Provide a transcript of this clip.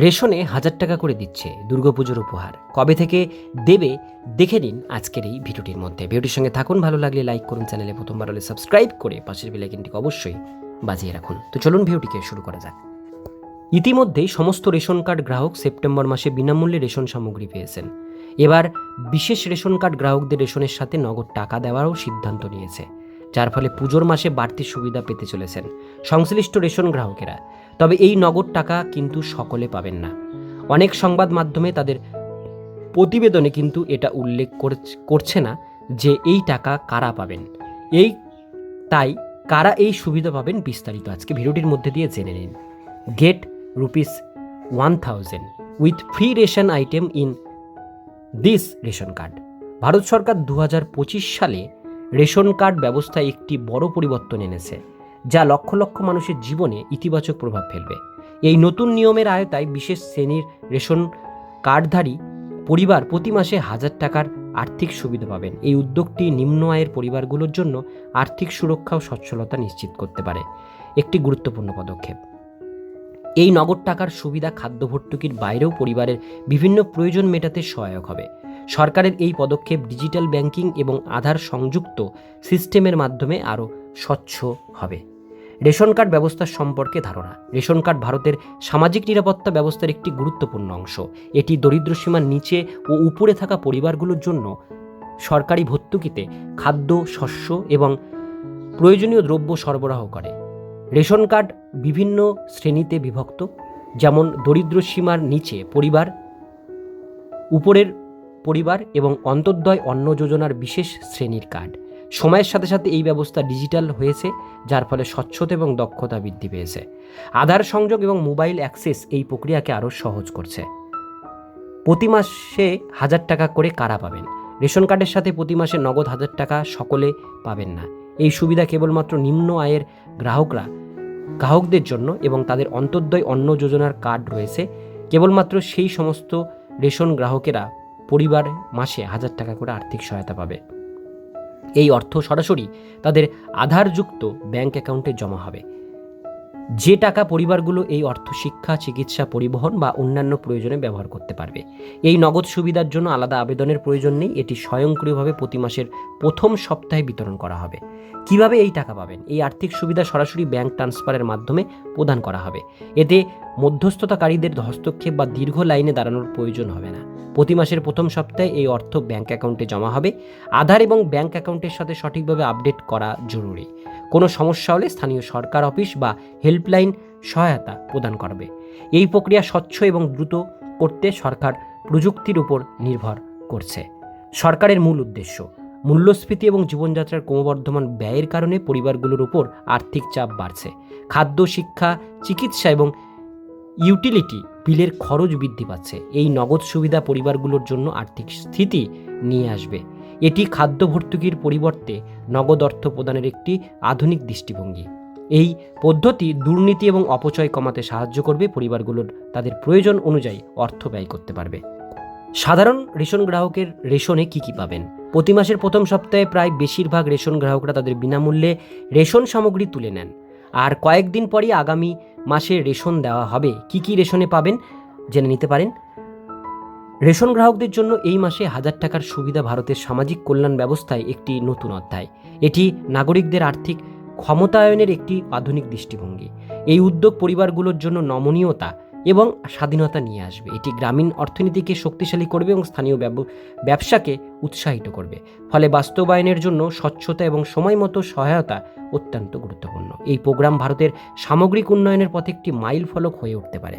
রেশনে হাজার টাকা করে দিচ্ছে দুর্গাপুজোর উপহার। কবে থেকে দেবে দেখে নিন আজকের এই ভিডিওটির মধ্যে। ভিডিওটির সঙ্গে থাকুন, ভালো লাগলে লাইক করুন, চ্যানেলে প্রথমবার হলে সাবস্ক্রাইব করে পাশের বেলাইকিনটিকে অবশ্যই বাজিয়ে রাখুন। তো চলুন ভিডিওটিকে শুরু করা যাক। ইতিমধ্যেই সমস্ত রেশন কার্ড গ্রাহক সেপ্টেম্বর মাসে বিনামূল্যে রেশন সামগ্রী পেয়েছেন। এবার বিশেষ রেশন কার্ড গ্রাহকদের রেশনের সাথে নগদ টাকা দেওয়ারও সিদ্ধান্ত নিয়েছে। যার ফলে পুজোর মাসে বাড়তি সুবিধা পেতে চলেছেন সংশ্লিষ্ট রেশন গ্রাহকেরা। তবে এই নগদ টাকা কিন্তু সকলে পাবেন না। অনেক সংবাদ মাধ্যমে তাদের প্রতিবেদনে কিন্তু এটা উল্লেখ করছ- না যে এই টাকা কারা পাবেন। এই, তাই কারা এই সুবিধা পাবেন বিস্তারিত আজকে ভিডিওটির মধ্যে দিয়ে জেনে নিন। Get rupees one thousand with free ration item in this ration card. Bharat সরকার দু হাজার পঁচিশ সালে রেশন কার্ড ব্যবস্থায় একটি বড় পরিবর্তন এনেছে, যা লক্ষ লক্ষ মানুষের জীবনে ইতিবাচক প্রভাব ফেলবে। এই নতুন নিয়মের আয়তায় বিশেষ শ্রেণির রেশন কার্ডধারী পরিবার প্রতি মাসে হাজার টাকার আর্থিক সুবিধা পাবেন। এই উদ্যোগটি নিম্ন আয়ের পরিবারগুলোর জন্য আর্থিক সুরক্ষা ও সচ্ছলতা নিশ্চিত করতে পারে। একটি গুরুত্বপূর্ণ পদক্ষেপ। এই নগদ টাকার সুবিধা খাদ্য ভর্তুকির বাইরেও পরিবারের বিভিন্ন প্রয়োজন মেটাতে সহায়ক হবে। সরকারের এই পদক্ষেপ ডিজিটাল ব্যাংকিং এবং আধার সংযুক্ত সিস্টেমের মাধ্যমে আরও স্বচ্ছ হবে। রেশন কার্ড ব্যবস্থা সম্পর্কে ধারণা। রেশন কার্ড ভারতের সামাজিক নিরাপত্তা ব্যবস্থার একটি গুরুত্বপূর্ণ অংশ। এটি দরিদ্র সীমার নিচে ও উপরে থাকা পরিবারগুলোর জন্য সরকারি ভর্তুকিতে খাদ্য, শস্য এবং প্রয়োজনীয় দ্রব্য সরবরাহ করে। রেশন কার্ড বিভিন্ন শ্রেণীতে বিভক্ত, যেমন দরিদ্র সীমার নিচে পরিবার, উপরের পরিবার এবং অন্তর্দয় অন্ন যোজনার বিশেষ শ্রেণির কার্ড। সময়ের সাথে সাথে এই ব্যবস্থা ডিজিটাল হয়েছে, যার ফলে স্বচ্ছতা এবং দক্ষতা বৃদ্ধি পেয়েছে। আধার সংযোগ এবং মোবাইল অ্যাক্সেস এই প্রক্রিয়াকে আরও সহজ করছে। প্রতি মাসে হাজার টাকা করে কারা পাবেন? রেশন কার্ডের সাথে প্রতি মাসে নগদ হাজার টাকা সকলে পাবেন না। এই সুবিধা কেবলমাত্র নিম্ন আয়ের গ্রাহকরা, গ্রাহকদের জন্য এবং তাদের অন্তর্দয় অন্ন যোজনার কার্ড রয়েছে। কেবলমাত্র সেই সমস্ত রেশন গ্রাহকেরা পরিবার মাসে হাজার টাকা করে আর্থিক সহায়তা পাবে। এই অর্থ সরাসরি তাদের আধারযুক্ত ব্যাংক অ্যাকাউন্টে জমা হবে। যে টাকা পরিবারগুলো এই অর্থ শিক্ষা, চিকিৎসা, পরিবহন বা অন্যান্য প্রয়োজনে ব্যবহার করতে পারবে। এই নগদ সুবিধার জন্য আলাদা আবেদনের প্রয়োজন নেই, এটি স্বয়ংক্রিয়ভাবে প্রতি মাসের প্রথম সপ্তাহে বিতরণ করা হবে। কীভাবে এই টাকা পাবেন? এই আর্থিক সুবিধা সরাসরি ব্যাংক ট্রান্সফারের মাধ্যমে প্রদান করা হবে। এতে মধ্যস্থতাকারীদের হস্তক্ষেপ বা দীর্ঘ লাইনে দাঁড়ানোর প্রয়োজন হবে না। প্রতি মাসের প্রথম সপ্তাহে এই অর্থ ব্যাংক অ্যাকাউন্টে জমা হবে। আধার এবং ব্যাংক অ্যাকাউন্টের সাথে সঠিকভাবে আপডেট করা জরুরি। কোনো সমস্যা হলে স্থানীয় সরকার অফিস বা হেল্পলাইন সহায়তা প্রদান করবে। এই প্রক্রিয়া স্বচ্ছ এবং দ্রুত করতে সরকার প্রযুক্তির উপর নির্ভর করছে। সরকারের মূল উদ্দেশ্য, মূল্যস্ফীতি এবং জীবনযাত্রার ক্রমবর্ধমান ব্যয়ের কারণে পরিবারগুলোর উপর আর্থিক চাপ বাড়ছে। খাদ্য, শিক্ষা, চিকিৎসা এবং ইউটিলিটি বিলের খরচ বৃদ্ধি পাচ্ছে। এই নগদ সুবিধা পরিবারগুলোর জন্য আর্থিক স্থিতি নিয়ে আসবে। এটি খাদ্য ভর্তুকির পরিবর্তে নগদ অর্থ প্রদানের একটি আধুনিক দৃষ্টিভঙ্গি। এই পদ্ধতি দুর্নীতি এবং অপচয় কমাতে সাহায্য করবে পরিবারগুলোর তাদের প্রয়োজন অনুযায়ী অর্থ ব্যয় করতে পারবে। সাধারণ রেশন গ্রাহকের রেশনে কি কি পাবেন? প্রতি মাসের প্রথম সপ্তাহে প্রায় বেশিরভাগ রেশন গ্রাহকরা তাদের বিনামূল্যে রেশন সামগ্রী তুলে নেন। আর কয়েকদিন পরই আগামী মাসে রেশন দেওয়া হবে। কি কি রেশনে পাবেন? জেনে নিতে পারেন। রেশন গ্রাহকদের জন্য এই মাসে হাজার টাকার সুবিধা ভারতের সামাজিক কল্যাণ ব্যবস্থায় একটি নতুন অধ্যায়। এটি নাগরিকদের আর্থিক ক্ষমতায়নের একটি আধুনিক দৃষ্টিভঙ্গি। এই উদ্যোগ পরিবারগুলোর জন্য নমনীয়তা এবং স্বাধীনতা নিয়ে আসবে। এটি গ্রামীণ অর্থনীতিকে শক্তিশালী করবে এবং স্থানীয় ব্যব- ব্যবসাকে উৎসাহিত করবে। ফলে বাস্তবায়নের জন্য স্বচ্ছতা এবং সময় মতো সহায়তা অত্যন্ত গুরুত্বপূর্ণ। এই প্রোগ্রাম ভারতের সামগ্রিক উন্নয়নের পথে একটি মাইল ফলক হয়ে উঠতে পারে।